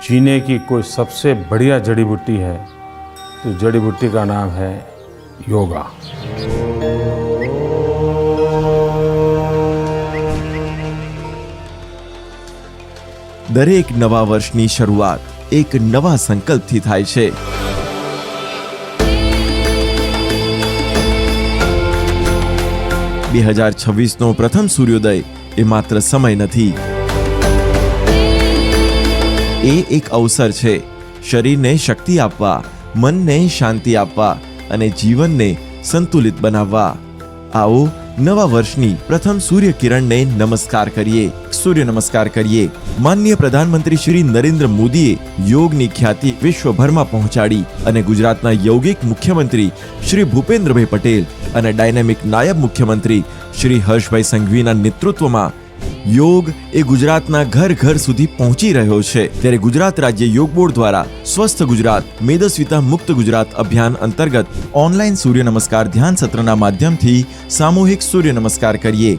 जीने की कोई सबसे बढ़िया जड़ी बूटी है तो जड़ी बूटी का नाम है योगा દરેક નવા વર્ષની શરૂઆત એક નવા સંકલ્પથી થાય છે બે હજાર છવ્વીસનો પ્રથમ સૂર્યોદય એ માત્ર સમય નથી એ એક અવસર છે. શરીરને શક્તિ આપવા, મનને શાંતિ આપવા અને જીવનને સંતુલિત બનાવવા. આવો નવા વર્ષની પ્રથમ સૂર્ય કિરણને નમસ્કાર કરીએ. સૂર્ય નમસ્કાર કરીએ. માનનીય પ્રધાનમંત્રી શ્રી નરેન્દ્ર મોદીએ યોગની ખ્યાતિ વિશ્વભરમાં પહોંચાડી અને ગુજરાતના યૌગિક મુખ્યમંત્રી શ્રી ભૂપેન્દ્રભાઈ પટેલ અને ડાયનેમિક નાયબ મુખ્યમંત્રી શ્રી હર્ષભાઈ સંઘવીના નેતૃત્વમાં યોગ એ ગુજરાતના ઘર ઘર સુધી પહોંચી રહ્યો છે. ત્યારે ગુજરાત રાજ્ય યોગ બોર્ડ દ્વારા સ્વસ્થ ગુજરાત, મેદસ્વિતા મુક્ત ગુજરાત અભિયાન અંતર્ગત ઓનલાઈન સૂર્ય નમસ્કાર ધ્યાન સત્રના માધ્યમથી સામૂહિક સૂર્ય નમસ્કાર કરીએ.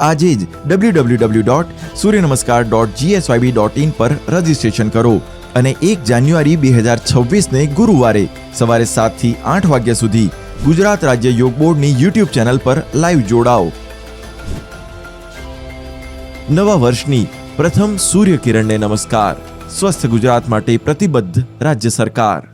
આજે જ www.suryanamaskar.gsyb.in dot Surya Namaskar dot GSYB dot in પર રજીસ્ટ્રેશન કરો અને એક જાન્યુઆરી બે હજાર છવ્વીસને ગુરુવારે સવારે સાતથી આઠ વાગ્યા સુધી ગુજરાત રાજ્ય યોગ બોર્ડની યુટ્યુબ ચેનલ પર લાઈવ જોડાઓ. નવા વર્ષની પ્રથમ સૂર્યકિરણને નમસ્કાર. સ્વસ્થ ગુજરાત માટે પ્રતિબદ્ધ રાજ્ય સરકાર.